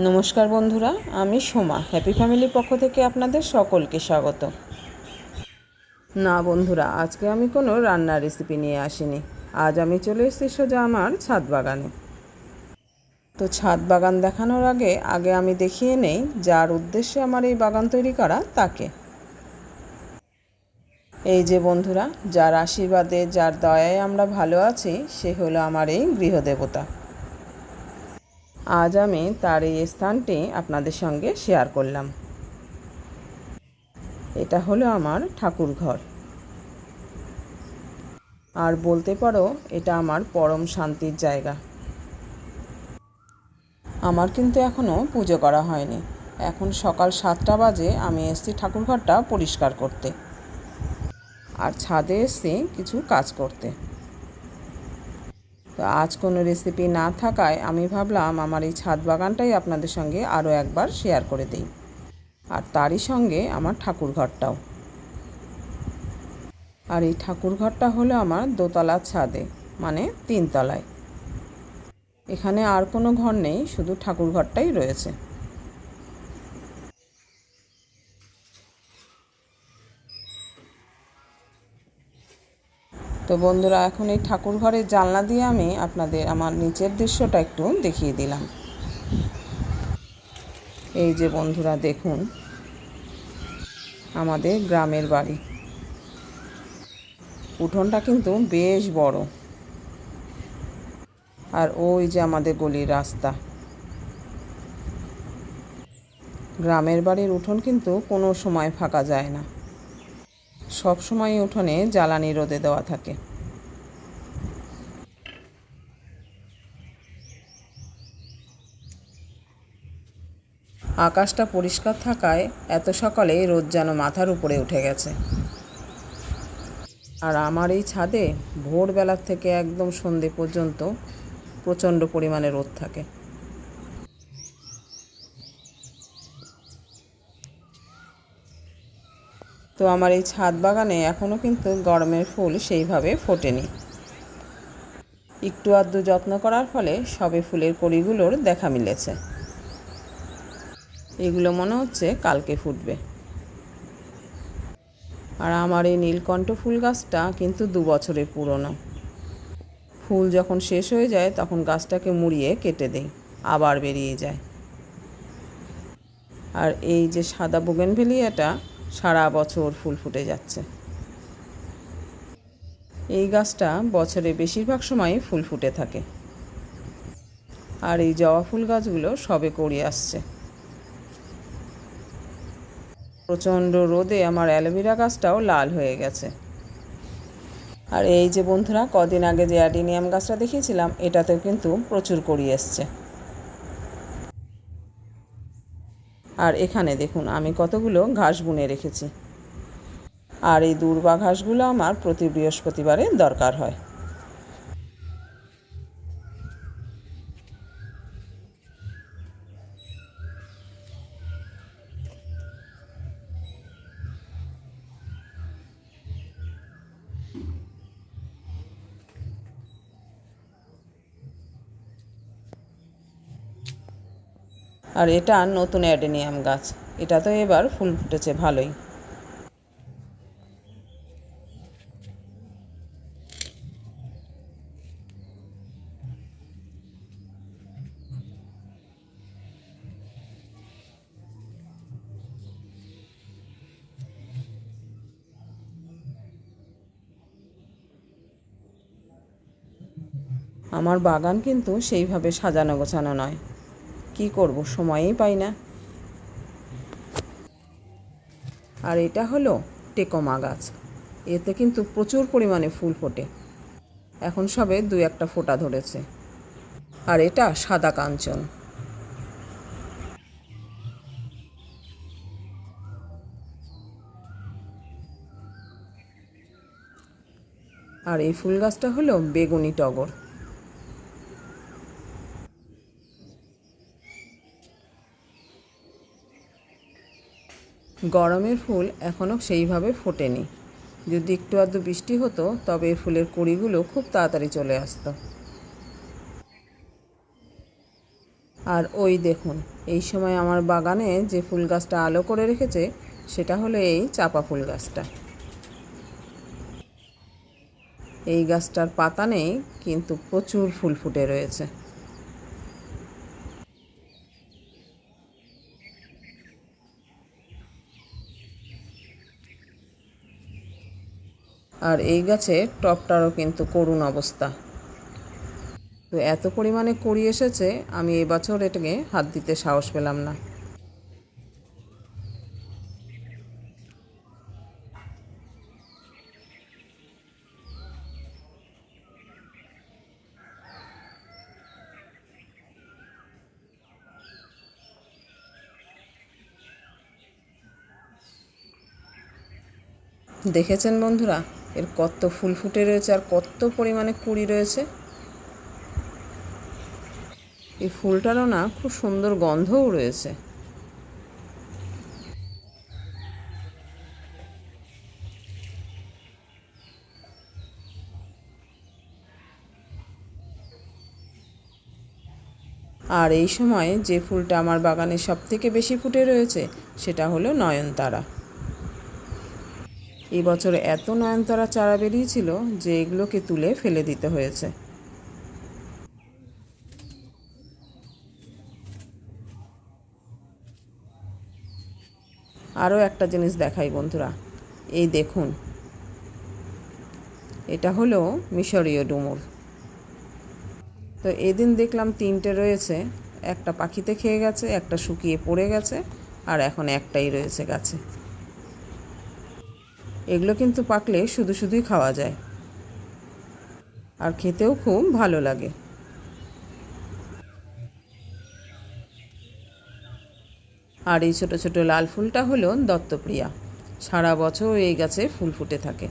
নমস্কার বন্ধুরা, আমি সোমা। হ্যাপি ফ্যামিলির পক্ষ থেকে আপনাদের সকলকে স্বাগত। না বন্ধুরা, আজকে আমি কোনো রান্নার রেসিপি নিয়ে আসিনি। আজ আমি চলে এসেছি সোজা আমার ছাদ বাগানে। তো ছাদ বাগান দেখানোর আগে আগে আমি দেখিয়ে নেই যার উদ্দেশ্যে আমার এই বাগান তৈরি করা, তাকে। এই যে বন্ধুরা, যার আশীর্বাদে, যার দয়ায় আমরা ভালো আছি, সে হলো আমার এই গৃহদেবতা। আজ আমি তার এই স্থানটি আপনাদের সঙ্গে শেয়ার করলাম। এটা হলো আমার ঠাকুর ঘর আর বলতে পারো, এটা আমার পরম শান্তির জায়গা। আমার কিন্তু এখনও পুজো করা হয়নি। এখন সকাল সাতটা বাজে আমি এসছি ঠাকুরঘরটা পরিষ্কার করতে। আর ছাদে এসছি কিছু কাজ করতে। তো আজ কোনো রেসিপি না থাকায় আমি ভাবলাম আমার এই ছাদ বাগানটাই আপনাদের সঙ্গে আরও একবার শেয়ার করে দিই। আর তারই সঙ্গে আমার ঠাকুর ঘরটাও। আর এই ঠাকুর ঘরটা হলো আমার দোতলার ছাদে মানে তিনতলায়। এখানে আর কোনো ঘর নেই, শুধু ঠাকুর ঘরটাই রয়েছে। তো বন্ধুরা, এখন এই ঠাকুর ঘরের জানলা দিয়ে আমি আপনাদের আমার নিচের দৃশ্যটা একটু দেখিয়ে দিলাম। এই যে বন্ধুরা, দেখুন, আমাদের গ্রামের বাড়ি। উঠোনটা কিন্তু বেশ বড়। আর ওই যে আমাদের গলির রাস্তা। গ্রামের বাড়ির উঠোন কিন্তু কোনো সময় ফাঁকা যায় না। সব সময় উঠোনে জ্বালানি রোদে দেওয়া থাকে। আকাশটা পরিষ্কার থাকায় এত সকালে রোদ যেন মাথার উপরে উঠে গেছে। আর আমার এই ছাদে ভোরবেলার থেকে একদম সন্ধে পর্যন্ত প্রচণ্ড পরিমাণে রোদ থাকে। তো আমার এই ছাদ বাগানে এখনও কিন্তু গরমের ফুল সেইভাবে ফোটেনি। একটু আধটু যত্ন করার ফলে সবে ফুলের কড়িগুলোর দেখা মিলেছে। এগুলো মনে হচ্ছে কালকে ফুটবে। আর আমার এই নীলকণ্ঠ ফুল গাছটা কিন্তু দু বছরের পুরনো। ফুল যখন শেষ হয়ে যায়, তখন গাছটাকে মুড়িয়ে কেটে দেই, আবার বেরিয়ে যায়। আর এই যে সাদা বুগেনভেলিয়াটা সারা বছর ফুল ফুটে যাচ্ছে। এই গাছটা বছরে বেশিরভাগ সময় ফুল ফুটে থাকে। আর এই জবা ফুল গাছগুলো সবে কড়ি আসছে। প্রচণ্ড রোদে আমার অ্যালোভেরা গাছটাও লাল হয়ে গেছে। আর এই যে বন্ধুরা, কদিন আগে যে অ্যাডিনিয়াম গাছটা দেখিয়েছিলাম, এটাতেও কিন্তু প্রচুর কড়ি এসছে। আর এখানে দেখুন, আমি কতগুলো ঘাস বুনে রেখেছি। আর এই দূর্বা ঘাসগুলো আমার প্রতি বৃহস্পতিবারে দরকার হয়। আর এটা নতুন অ্যাডেনিয়াম গাছ। এটা তো এবার ফুল ফুটেছে, ভালোই। আমার বাগান কিন্তু সেইভাবে সাজানো গোছানো নয়। কি করব? সময়ই পাই না। আর এটা হলো টেকোমা গাছ। এতে কিন্তু প্রচুর পরিমাণে ফুল ফোটে। এখন সবে দু একটা ফোঁটা ধরেছে। আর এটা সাদা কাঞ্চন। আর এই ফুল গাছটা হলো বেগুনি টগর। গরমের ফুল এখনও সেইভাবে ফোটেনি। যদি একটু আধটু বৃষ্টি হতো, তবে এই ফুলের কুড়িগুলো খুব তাড়াতাড়ি চলে আসতো। আর ওই দেখুন, এই সময় আমার বাগানে যে ফুল গাছটা আলো করে রেখেছে, সেটা হলো এই চাপা ফুল গাছটা। এই গাছটার পাতা নেই, কিন্তু প্রচুর ফুল ফুটে রয়েছে। আর এই গাছের টপটারও কিন্তু করুণ অবস্থা। তো এত পরিমাণে কুড়ি এসেছে, আমি এবছর এটাকে হাত দিতে সাহস পেলাম না। দেখেছেন বন্ধুরা? এর কত ফুল ফুটে রয়েছে আর কত পরিমাণে কুড়ি রয়েছে। এই ফুলটারও না খুব সুন্দর গন্ধও রয়েছে। আর এই সময় যে ফুলটা আমার বাগানে সব থেকে বেশি ফুটে রয়েছে, সেটা হলো নয়নতারা। এই বছর এত নয়নতারা চারা বেরিয়েছিল যে এগুলোকে তুলে ফেলে দিতে হয়েছে। আরও একটা জিনিস দেখাই বন্ধুরা। এই দেখুন। এটা হলো মিশরীয় ডুমুর। তো এদিন দেখলাম তিনটে রয়েছে। একটা পাখিতে খেয়ে গেছে, একটা শুকিয়ে পড়ে গেছে, আর এখন একটাই রয়েছে গাছে। এগুলো কিন্তু পাকলে শুধু শুধুই খাওয়া যায়। আর খেতেও খুব ভালো লাগে। আর এই ছোট ছোট লাল ফুলটা হলো দত্তপ্রিয়া। সারা বছর এই গাছে ফুল ফুটে থাকে।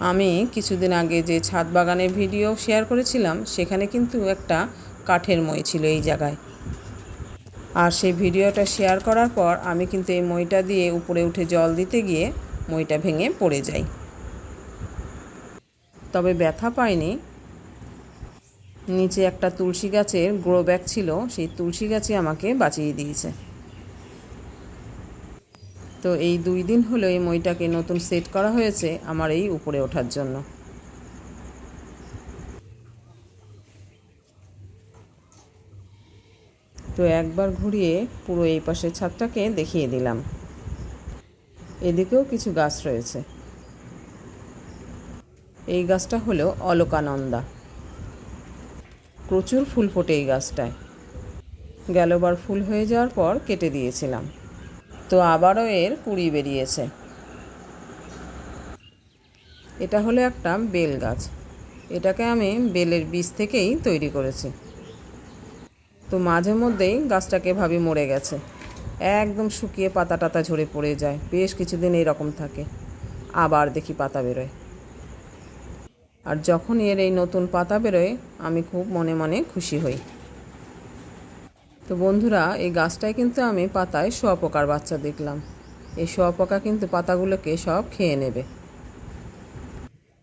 আমি কিছুদিন আগে যে ছাদ বাগানের ভিডিও শেয়ার করেছিলাম, সেখানে কিন্তু একটা কাঠের মই ছিল এই জায়গায়। আর সেই ভিডিওটা শেয়ার করার পর আমি কিন্তু এই মইটা দিয়ে উপরে উঠে জল দিতে গিয়ে মইটা ভেঙে পড়ে যাই। তবে ব্যথা পাইনি। নিচে একটা তুলসী গাছের গ্রো ব্যাগ ছিল, সেই তুলসী গাছে আমাকে বাঁচিয়ে দিয়েছে। তো এই দুই দিন হলো এই মইটাকে নতুন সেট করা হয়েছে আমার এই উপরে ওঠার জন্য। তো একবার ঘুরিয়ে পুরো এই পাশের ছাদটাকে দেখিয়ে দিলাম। এদিকেও কিছু গাছ রয়েছে। এই গাছটা হলো অলকানন্দা। প্রচুর ফুল ফোটে এই গাছটায়। গেলবার ফুল হয়ে যাওয়ার পর কেটে দিয়েছিলাম। তো আবারও এর কুড়ি বেরিয়েছে। এটা হলো একটা বেল গাছ। এটাকে আমি বেলের বীজ থেকেই তৈরি করেছি। তো মাঝে মধ্যেই গাছটাকে ভাবি মরে গেছে। একদম শুকিয়ে পাতা টাতা ঝরে পড়ে যায়। বেশ কিছুদিন এইরকম থাকে। আবার দেখি পাতা বেরোয়। আর যখন এর এই নতুন পাতা বেরোয়, আমি খুব মনে মনে খুশি হই। তো বন্ধুরা, এই গাছটায় কিন্তু আমি পাতায় শুয়াপোকার বাচ্চা দেখলাম। এই শুয়াপোকা কিন্তু পাতাগুলোকে সব খেয়ে নেবে।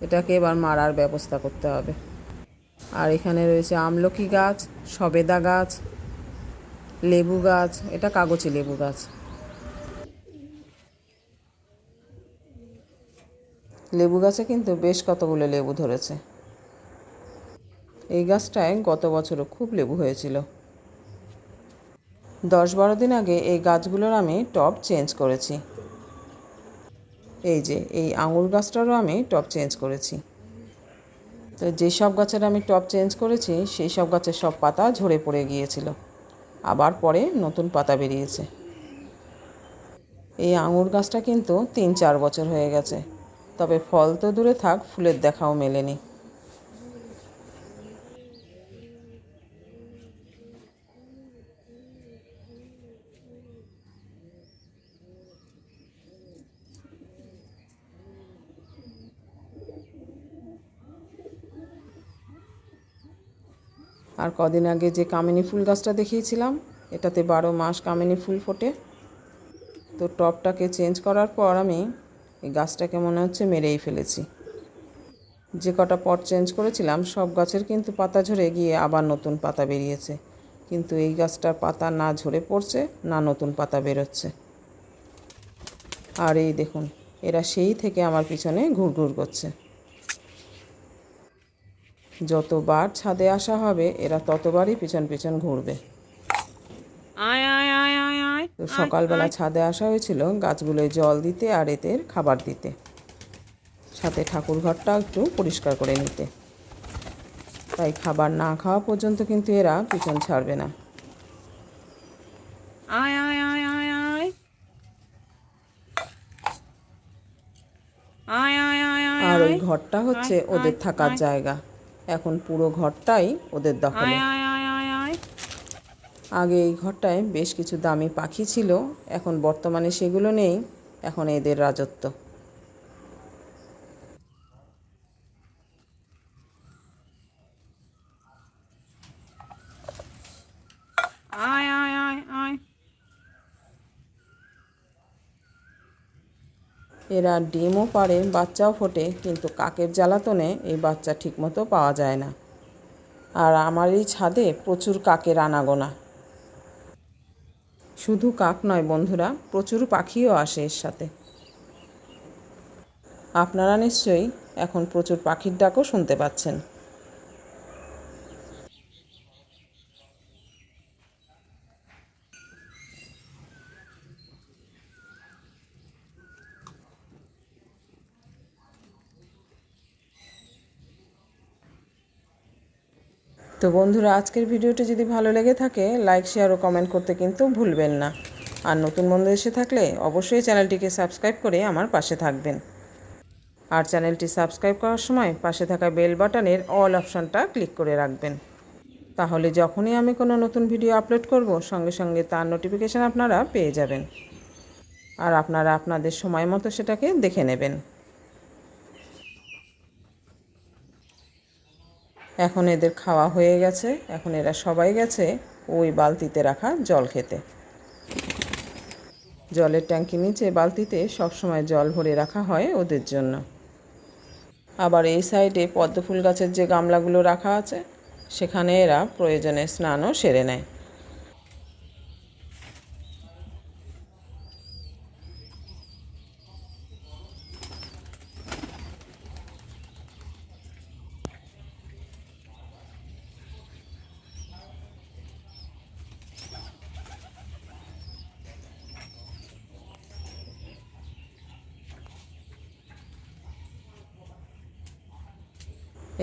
এটাকে এবার মারার ব্যবস্থা করতে হবে। আর এখানে রয়েছে আমলকি গাছ, সবেদা গাছ, লেবু গাছ, এটা কাগজি লেবু গাছ। লেবু গাছে কিন্তু বেশ কতগুলো লেবু ধরেছে। এই গাছটায় গত বছরও খুব লেবু হয়েছিল। দশ বারো দিন আগে এই গাছগুলোর আমি টব চেঞ্জ করেছি। এই যে, এই আঙুর গাছটারও আমি টব চেঞ্জ করেছি। তো যেসব গাছের আমি টপ চেঞ্জ করেছি সেই সব গাছের সব পাতা ঝরে পড়ে গিয়েছিল। আবার পরে নতুন পাতা বেরিয়েছে। এই আঙুর গাছটা কিন্তু তিন চার বছর হয়ে গেছে। তবে ফল তো দূরে থাক, ফুলের দেখাও মেলেনি। আর কদিন আগে যে কামিনী ফুল গাছটা দেখিয়েছিলাম, এটাতে বারো মাস কামিনী ফুল ফোটে। তো টপটাকে চেঞ্জ করার পর আমি এই গাছটাকে মনে হচ্ছে মেরেই ফেলেছি। যে কটা পট চেঞ্জ করেছিলাম, সব গাছের কিন্তু পাতা ঝরে গিয়ে আবার নতুন পাতা বেরিয়েছে। কিন্তু এই গাছটার পাতা না ঝরে পড়ছে, না নতুন পাতা বেরোচ্ছে। আর এই দেখুন, এরা সেই থেকে আমার পিছনে ঘুরঘুর করছে। যতবার ছাদে আসা হবে এরা ততবারই পিছন পিছন ঘুরবে আয় আয় আয় আয় আয় তো সকালবেলা ছাদে আসা হয়েছিল গাছগুলোয় জল দিতে আর এদের খাবার দিতে সাথে ঠাকুর ঘরটা একটু পরিষ্কার করে নিতে তাই খাবার না খাওয়া পর্যন্ত কিন্তু এরা পিছন ছাড়বে না আয় আয় আয় আয় আয় আয় আয় আয় আয় আর ওই ঘরটা হচ্ছে ওদের থাকার জায়গা এখন পুরো ঘরটাই ওদের দখলে। আগে এই ঘরটায় বেশ কিছু দামি পাখি ছিল এখন বর্তমানে সেগুলো নেই এখন এদের রাজত্ব আয় আয় আয় আয় এরা ডিমও পারে বাচ্চাও ফোটে, কিন্তু কাকের জ্বালাতনে এই বাচ্চা ঠিকমতো পাওয়া যায় না। আর আমার এই ছাদে প্রচুর কাকের আনাগোনা। শুধু কাক নয় বন্ধুরা, প্রচুর পাখিও আসে এর সাথে। আপনারা নিশ্চয়ই এখন প্রচুর পাখির ডাকও শুনতে পাচ্ছেন। তো বন্ধুরা, আজকের ভিডিওটি যদি ভালো লেগে থাকে লাইক শেয়ার ও কমেন্ট করতে কিন্তু ভুলবেন না। আর নতুন বন্ধু এসে থাকলে অবশ্যই চ্যানেলটিকে সাবস্ক্রাইব করে আমার পাশে থাকবেন। আর চ্যানেলটি সাবস্ক্রাইব করার সময় পাশে থাকা বেল বাটনের অল অপশানটা ক্লিক করে রাখবেন। তাহলে যখনই আমি কোনো নতুন ভিডিও আপলোড করব, সঙ্গে সঙ্গে তার নোটিফিকেশান আপনারা পেয়ে যাবেন। আর আপনারা আপনাদের সময় মতো সেটাকে দেখে নেবেন। এখন এদের খাওয়া হয়ে গেছে। এখন এরা সবাই গেছে ওই বালতিতে রাখা জল খেতে। জলের ট্যাঙ্কি নিচে বালতিতে সবসময় জল ভরে রাখা হয় ওদের জন্য। আবার এই সাইডে পদ্মফুল গাছের যে গামলাগুলো রাখা আছে, সেখানে এরা প্রয়োজনে স্নানও সেরে নেয়।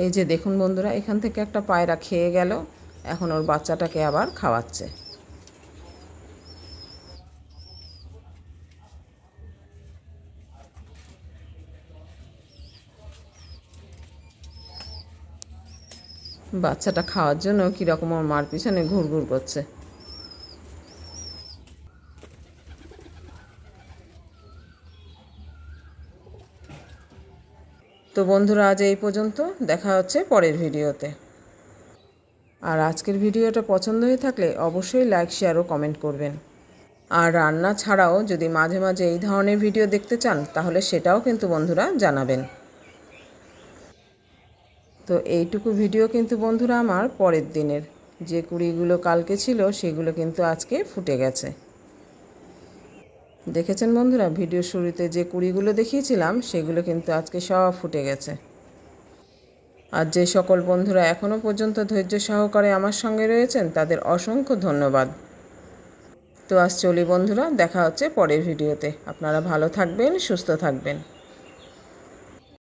এই যে দেখুন বন্ধুরা, এখান থেকে একটা পায়রা খেয়ে গেল। এখন ওর বাচ্চাটাকে আবার খাওয়াচ্ছে। বাচ্চাটা খাওয়ার জন্য কীরকম ওর মার পিছনে ঘুরঘুর করছে। তো বন্ধুরা, আজ এই পর্যন্ত। দেখা হচ্ছে পরের ভিডিওতে। আর আজকের ভিডিওটা পছন্দ হয়ে থাকলে অবশ্যই লাইক, শেয়ার ও কমেন্ট করবেন। আর রান্না ছাড়াও যদি মাঝে মাঝে এই ধরনের ভিডিও দেখতে চান, তাহলে সেটাও কিন্তু বন্ধুরা জানাবেন। তো এইটুকু ভিডিও কিন্তু বন্ধুরা আমার পরের দিনের। যে কুড়িগুলো কালকে ছিল, সেগুলো কিন্তু আজকে ফুটে গেছে। দেখেছেন বন্ধুরা, ভিডিও শুরুতে যে কুড়িগুলো দেখিয়েছিলাম, সেগুলো কিন্তু আজকে সব ফুটে গেছে। আর যে সকল বন্ধুরা এখনও পর্যন্ত ধৈর্য সহকারে আমার সঙ্গে রয়েছেন, তাদের অসংখ্য ধন্যবাদ। তো আজ চলি বন্ধুরা, দেখা হচ্ছে পরের ভিডিওতে। আপনারা ভালো থাকবেন, সুস্থ থাকবেন।